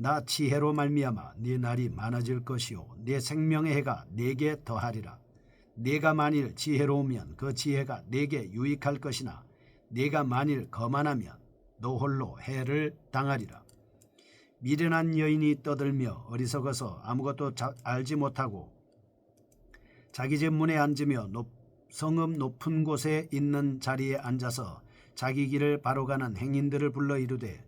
나 지혜로 말미암아 네 날이 많아질 것이요. 네 생명의 해가 네게 더하리라. 네가 만일 지혜로우면 그 지혜가 네게 유익할 것이나 네가 만일 거만하면 너 홀로 해를 당하리라. 미련한 여인이 떠들며 어리석어서 아무것도 자- 알지 못하고 자기 집 문에 앉으며 높, 성읍 높은 곳에 있는 자리에 앉아서 자기 길을 바로 가는 행인들을 불러 이르되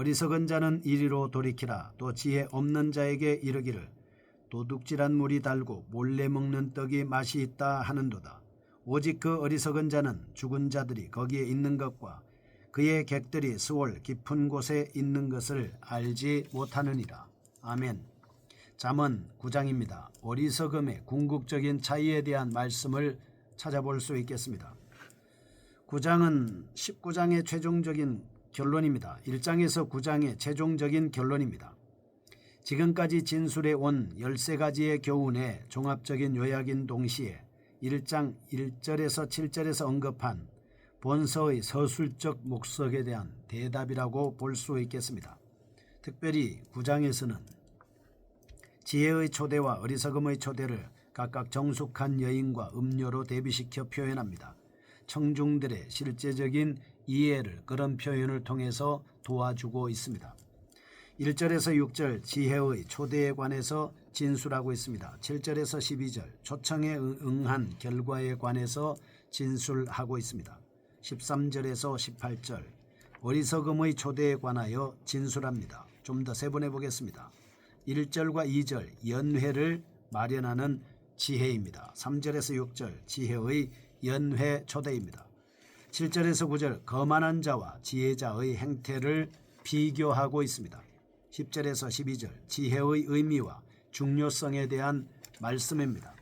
어리석은 자는 이리로 돌이키라. 또 지혜 없는 자에게 이르기를. 도둑질한 물이 달고 몰래 먹는 떡이 맛이 있다 하는도다. 오직 그 어리석은 자는 죽은 자들이 거기에 있는 것과 그의 객들이 수월 깊은 곳에 있는 것을 알지 못하느니라. 아멘. 잠언 9장입니다. 어리석음의 궁극적인 차이에 대한 말씀을 찾아볼 수 있겠습니다. 9장은 19장의 최종적인 결론입니다. 1장에서 9장의 최종적인 결론입니다. 지금까지 진술해 온 13가지의 교훈의 종합적인 요약인 동시에 1장 1절에서 7절에서 언급한 본서의 서술적 목적에 대한 대답이라고 볼 수 있겠습니다. 특별히 9장에서는 지혜의 초대와 어리석음의 초대를 각각 정숙한 여인과 음료로 대비시켜 표현합니다. 청중들의 실제적인 이해를 그런 표현을 통해서 도와주고 있습니다. 1절에서 6절 지혜의 초대에 관해서 진술하고 있습니다. 7절에서 12절 초청에 응- 응한 결과에 관해서 진술하고 있습니다. 13절에서 18절 어리석음의 초대에 관하여 진술합니다. 좀 더 세분해 보겠습니다. 1절과 2절 연회를 마련하는 지혜입니다. 3절에서 6절 지혜의 연회 초대입니다. 7절에서 9절 거만한 자와 지혜자의 행태를 비교하고 있습니다. 10절에서 12절 지혜의 의미와 중요성에 대한 말씀입니다.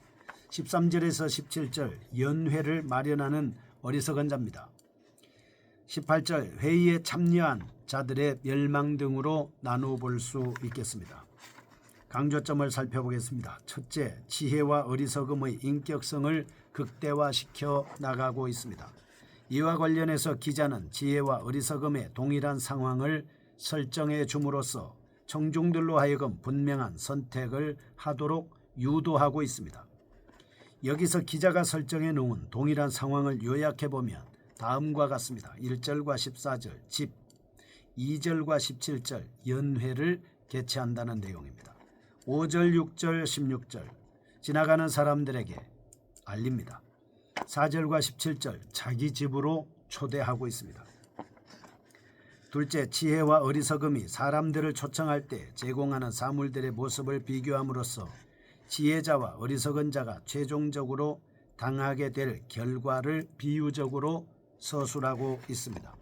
13절에서 17절 연회를 마련하는 어리석은 자입니다. 18절 회의에 참여한 자들의 멸망 등으로 나누어 볼 수 있겠습니다. 강조점을 살펴보겠습니다. 첫째, 지혜와 어리석음의 인격성을 극대화시켜 나가고 있습니다. 이와 관련해서 기자는 지혜와 어리석음의 동일한 상황을 설정해 줌으로써 청중들로 하여금 분명한 선택을 하도록 유도하고 있습니다. 여기서 기자가 설정해 놓은 동일한 상황을 요약해 보면 다음과 같습니다. 1절과 14절 집, 2절과 17절 연회를 개최한다는 내용입니다. 5절, 6절, 16절 지나가는 사람들에게 알립니다. 4절과 17절 자기 집으로 초대하고 있습니다. 둘째, 지혜와 어리석음이 사람들을 초청할 때 제공하는 사물들의 모습을 비교함으로써 지혜자와 어리석은 자가 최종적으로 당하게 될 결과를 비유적으로 서술하고 있습니다.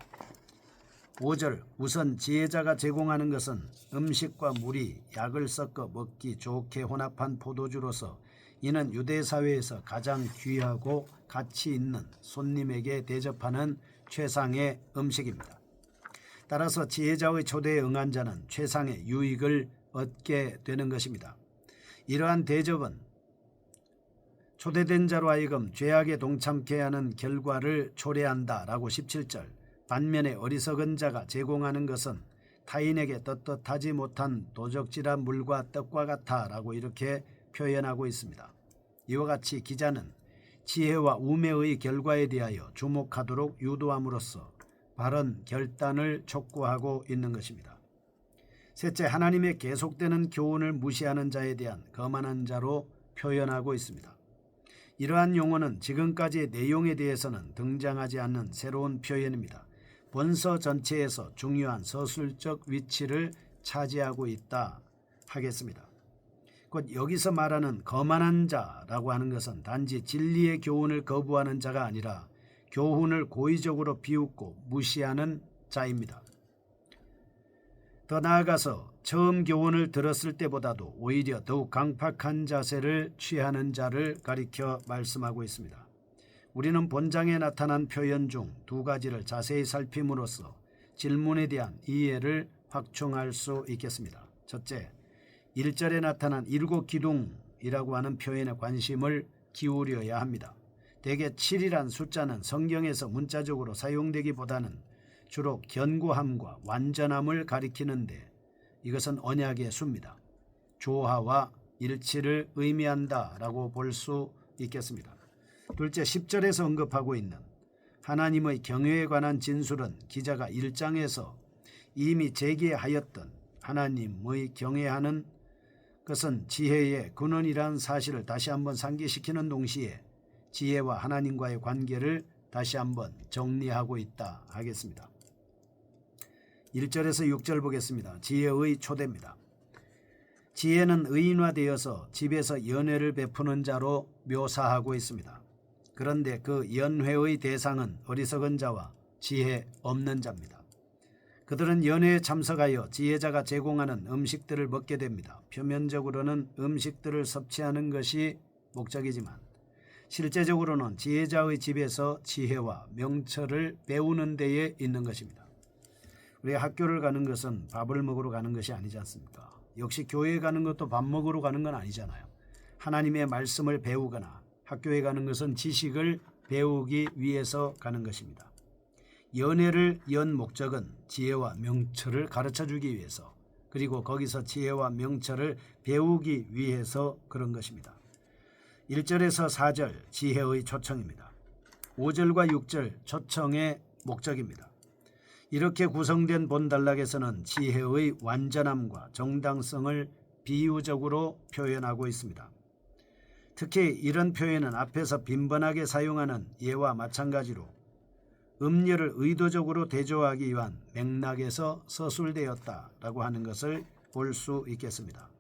5절 우선 지혜자가 제공하는 것은 음식과 물이 약을 섞어 먹기 좋게 혼합한 포도주로서 이는 유대 사회에서 가장 귀하고 가치 있는 손님에게 대접하는 최상의 음식입니다. 따라서 지혜자의 초대에 응한 자는 최상의 유익을 얻게 되는 것입니다. 이러한 대접은 초대된 자로 하여금 죄악에 동참케 하는 결과를 초래한다라고 17절 반면에 어리석은 자가 제공하는 것은 타인에게 떳떳하지 못한 도적질한 물과 떡과 같아라고 이렇게 표현하고 있습니다. 이와 같이 기자는 지혜와 우매의 결과에 대하여 주목하도록 유도함으로써 바른 결단을 촉구하고 있는 것입니다. 셋째, 하나님의 계속되는 교훈을 무시하는 자에 대한 거만한 자로 표현하고 있습니다. 이러한 용어는 지금까지의 내용에 대해서는 등장하지 않는 새로운 표현입니다. 본서 전체에서 중요한 서술적 위치를 차지하고 있다 하겠습니다. 곧 여기서 말하는 거만한 자라고 하는 것은 단지 진리의 교훈을 거부하는 자가 아니라 교훈을 고의적으로 비웃고 무시하는 자입니다. 더 나아가서 처음 교훈을 들었을 때보다도 오히려 더욱 강팍한 자세를 취하는 자를 가리켜 말씀하고 있습니다. 우리는 본장에 나타난 표현 중 두 가지를 자세히 살핌으로써 질문에 대한 이해를 확충할 수 있겠습니다. 첫째, 1절에 나타난 일곱 기둥이라고 하는 표현에 관심을 기울여야 합니다. 대개 7이란 숫자는 성경에서 문자적으로 사용되기보다는 주로 견고함과 완전함을 가리키는데 이것은 언약의 수입니다. 조화와 일치를 의미한다라고 볼 수 있겠습니다. 둘째 10절에서 언급하고 있는 하나님의 경외에 관한 진술은 기자가 1장에서 이미 제기하였던 하나님의 경외하는 것은 지혜의 근원이라는 사실을 다시 한번 상기시키는 동시에 지혜와 하나님과의 관계를 다시 한번 정리하고 있다 하겠습니다. 1절에서 6절 보겠습니다. 지혜의 초대입니다. 지혜는 의인화되어서 집에서 연회를 베푸는 자로 묘사하고 있습니다. 그런데 그 연회의 대상은 어리석은 자와 지혜 없는 자입니다. 그들은 연회에 참석하여 지혜자가 제공하는 음식들을 먹게 됩니다. 표면적으로는 음식들을 섭취하는 것이 목적이지만 실제적으로는 지혜자의 집에서 지혜와 명철을 배우는 데에 있는 것입니다. 우리 학교를 가는 것은 밥을 먹으러 가는 것이 아니지 않습니까? 역시 교회에 가는 것도 밥 먹으러 가는 건 아니잖아요. 하나님의 말씀을 배우거나 학교에 가는 것은 지식을 배우기 위해서 가는 것입니다. 연애를 연 목적은 지혜와 명철을 가르쳐 주기 위해서 그리고 거기서 지혜와 명철을 배우기 위해서 그런 것입니다. 1절에서 4절 지혜의 초청입니다. 5절과 6절 초청의 목적입니다. 이렇게 구성된 본단락에서는 지혜의 완전함과 정당성을 비유적으로 표현하고 있습니다. 특히 이런 표현은 앞에서 빈번하게 사용하는 예와 마찬가지로 음료를 의도적으로 대조하기 위한 맥락에서 서술되었다라고 하는 것을 볼 수 있겠습니다.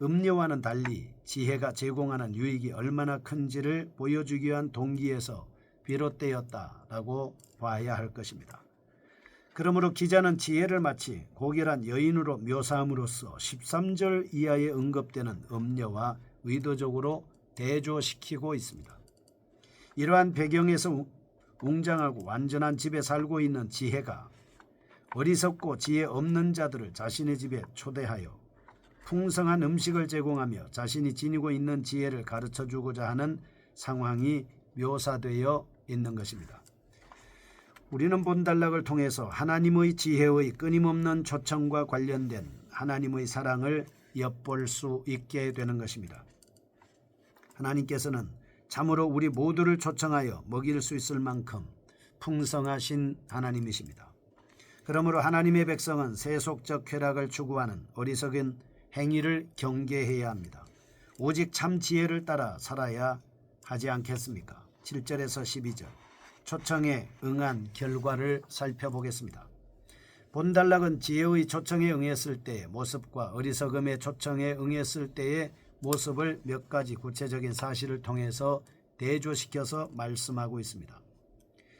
음료와는 달리 지혜가 제공하는 유익이 얼마나 큰지를 보여주기 위한 동기에서 비롯되었다라고 봐야 할 것입니다. 그러므로 기자는 지혜를 마치 고결한 여인으로 묘사함으로써 13절 이하에 언급되는 음료와 의도적으로 대조시키고 있습니다. 이러한 배경에서 웅장하고 완전한 집에 살고 있는 지혜가 어리석고 지혜 없는 자들을 자신의 집에 초대하여 풍성한 음식을 제공하며 자신이 지니고 있는 지혜를 가르쳐 주고자 하는 상황이 묘사되어 있는 것입니다. 우리는 본단락을 통해서 하나님의 지혜의 끊임없는 초청과 관련된 하나님의 사랑을 엿볼 수 있게 되는 것입니다. 하나님께서는 참으로 우리 모두를 초청하여 먹일 수 있을 만큼 풍성하신 하나님이십니다. 그러므로 하나님의 백성은 세속적 쾌락을 추구하는 어리석은 행위를 경계해야 합니다. 오직 참 지혜를 따라 살아야 하지 않겠습니까? 7절에서 12절 초청에 응한 결과를 살펴보겠습니다. 본단락은 지혜의 초청에 응했을 때의 모습과 어리석음의 초청에 응했을 때의 모습을 몇 가지 구체적인 사실을 통해서 대조시켜서 말씀하고 있습니다.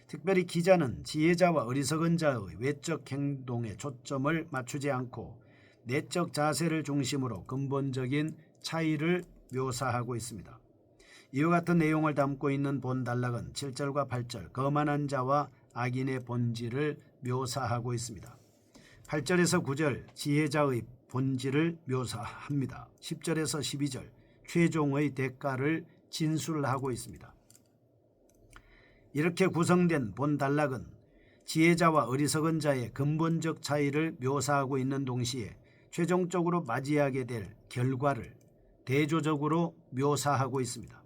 특별히 기자는 지혜자와 어리석은 자의 외적 행동에 초점을 맞추지 않고 내적 자세를 중심으로 근본적인 차이를 묘사하고 있습니다. 이와 같은 내용을 담고 있는 본 단락은 7절과 8절 거만한 자와 악인의 본질을 묘사하고 있습니다. 8절에서 9절 지혜자의 본질을 묘사합니다. 10절에서 12절 최종의 대가를 진술을 하고 있습니다. 이렇게 구성된 본 단락은 지혜자와 어리석은 자의 근본적 차이를 묘사하고 있는 동시에 최종적으로 맞이하게 될 결과를 대조적으로 묘사하고 있습니다.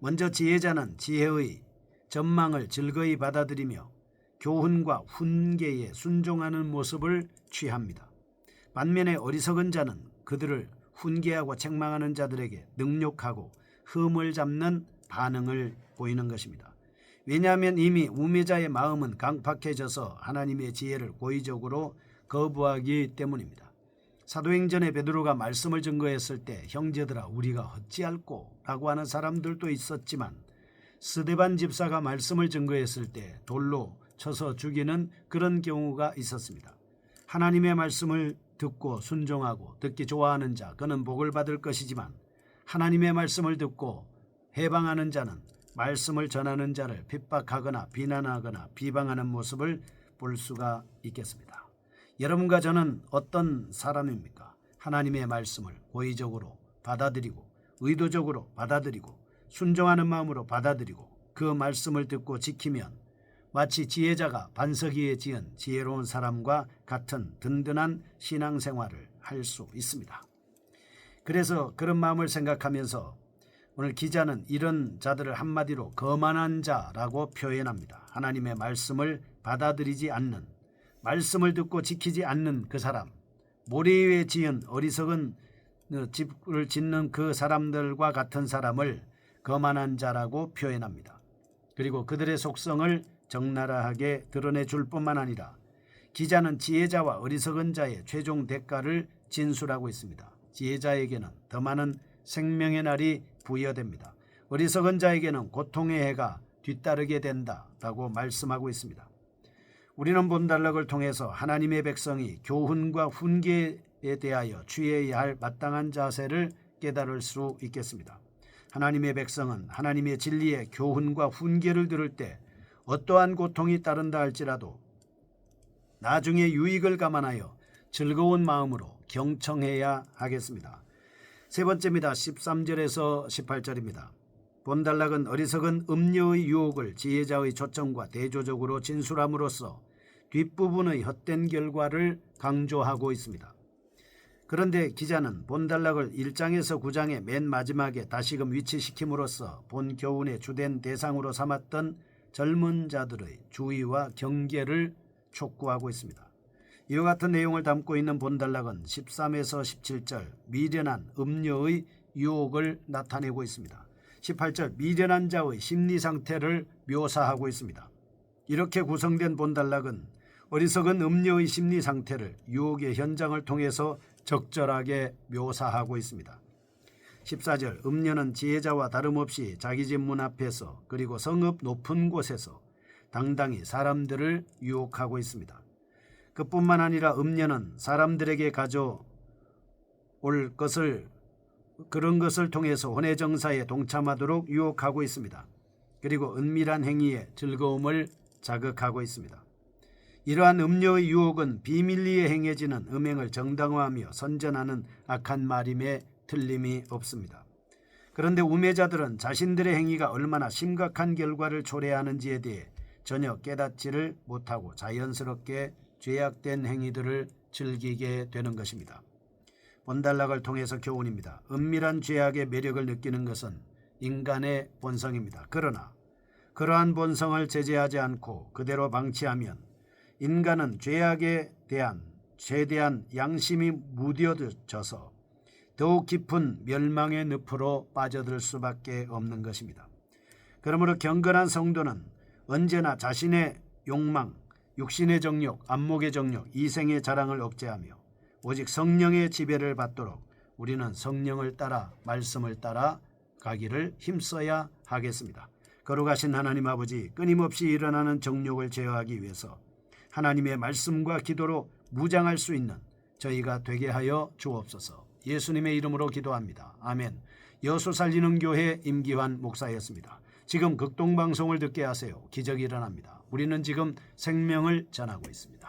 먼저 지혜자는 지혜의 전망을 즐거이 받아들이며 교훈과 훈계에 순종하는 모습을 취합니다. 반면에 어리석은 자는 그들을 훈계하고 책망하는 자들에게 능욕하고 흠을 잡는 반응을 보이는 것입니다. 왜냐하면 이미 우매자의 마음은 강팍해져서 하나님의 지혜를 고의적으로 거부하기 때문입니다. 사도행전에 베드로가 말씀을 증거했을 때 형제들아 우리가 어찌할꼬 라고 하는 사람들도 있었지만 스데반 집사가 말씀을 증거했을 때 돌로 쳐서 죽이는 그런 경우가 있었습니다. 하나님의 말씀을 듣고 순종하고 듣기 좋아하는 자 그는 복을 받을 것이지만 하나님의 말씀을 듣고 해방하는 자는 말씀을 전하는 자를 핍박하거나 비난하거나 비방하는 모습을 볼 수가 있겠습니다. 여러분과 저는 어떤 사람입니까? 하나님의 말씀을 고의적으로 받아들이고 의도적으로 받아들이고 순종하는 마음으로 받아들이고 그 말씀을 듣고 지키면 마치 지혜자가 반석 위에 지은 지혜로운 사람과 같은 든든한 신앙생활을 할 수 있습니다. 그래서 그런 마음을 생각하면서 오늘 기자는 이런 자들을 한마디로 거만한 자라고 표현합니다. 하나님의 말씀을 받아들이지 않는 말씀을 듣고 지키지 않는 그 사람 모래 위에 지은 어리석은 집을 짓는 그 사람들과 같은 사람을 거만한 자라고 표현합니다. 그리고 그들의 속성을 적나라하게 드러내 줄 뿐만 아니라 기자는 지혜자와 어리석은 자의 최종 대가를 진술하고 있습니다. 지혜자에게는 더 많은 생명의 날이 부여됩니다. 어리석은 자에게는 고통의 해가 뒤따르게 된다라고 말씀하고 있습니다. 우리는 본달락을 통해서 하나님의 백성이 교훈과 훈계에 대하여 취해야 할 마땅한 자세를 깨달을 수 있겠습니다. 하나님의 백성은 하나님의 진리의 교훈과 훈계를 들을 때 어떠한 고통이 따른다 할지라도 나중에 유익을 감안하여 즐거운 마음으로 경청해야 하겠습니다. 세 번째입니다. 13절에서 18절입니다. 본달락은 어리석은 음료의 유혹을 지혜자의 초청과 대조적으로 진술함으로써 뒷부분의 헛된 결과를 강조하고 있습니다. 그런데 기자는 본달락을 1장에서 9장의 맨 마지막에 다시금 위치시킴으로써 본 교훈의 주된 대상으로 삼았던 젊은 자들의 주의와 경계를 촉구하고 있습니다. 이와 같은 내용을 담고 있는 본달락은 13에서 17절 미련한 음녀의 유혹을 나타내고 있습니다. 18절 미련한 자의 심리 상태를 묘사하고 있습니다. 이렇게 구성된 본달락은 어리석은 음녀의 심리 상태를 유혹의 현장을 통해서 적절하게 묘사하고 있습니다. 14절 음녀는 지혜자와 다름없이 자기 집 문 앞에서 그리고 성읍 높은 곳에서 당당히 사람들을 유혹하고 있습니다. 그뿐만 아니라 음녀는 사람들에게 가져올 것을 그런 것을 통해서 혼의 정사에 동참하도록 유혹하고 있습니다. 그리고 은밀한 행위에 즐거움을 자극하고 있습니다. 이러한 음료의 유혹은 비밀리에 행해지는 음행을 정당화하며 선전하는 악한 말임에 틀림이 없습니다. 그런데 우매자들은 자신들의 행위가 얼마나 심각한 결과를 초래하는지에 대해 전혀 깨닫지를 못하고 자연스럽게 죄악된 행위들을 즐기게 되는 것입니다. 본달락을 통해서 교훈입니다. 은밀한 죄악의 매력을 느끼는 것은 인간의 본성입니다. 그러나 그러한 본성을 제재하지 않고 그대로 방치하면 인간은 죄악에 대한 최대한 양심이 무뎌져서 더욱 깊은 멸망의 늪으로 빠져들 수밖에 없는 것입니다. 그러므로 경건한 성도는 언제나 자신의 욕망, 육신의 정욕, 안목의 정욕, 이생의 자랑을 억제하며 오직 성령의 지배를 받도록 우리는 성령을 따라 말씀을 따라 가기를 힘써야 하겠습니다. 거룩하신 하나님 아버지 끊임없이 일어나는 정욕을 제어하기 위해서 하나님의 말씀과 기도로 무장할 수 있는 저희가 되게 하여 주옵소서. 예수님의 이름으로 기도합니다. 아멘. 여수 살리는 교회 임기환 목사였습니다. 지금 극동 방송을 듣게 하세요. 기적이 일어납니다. 우리는 지금 생명을 전하고 있습니다.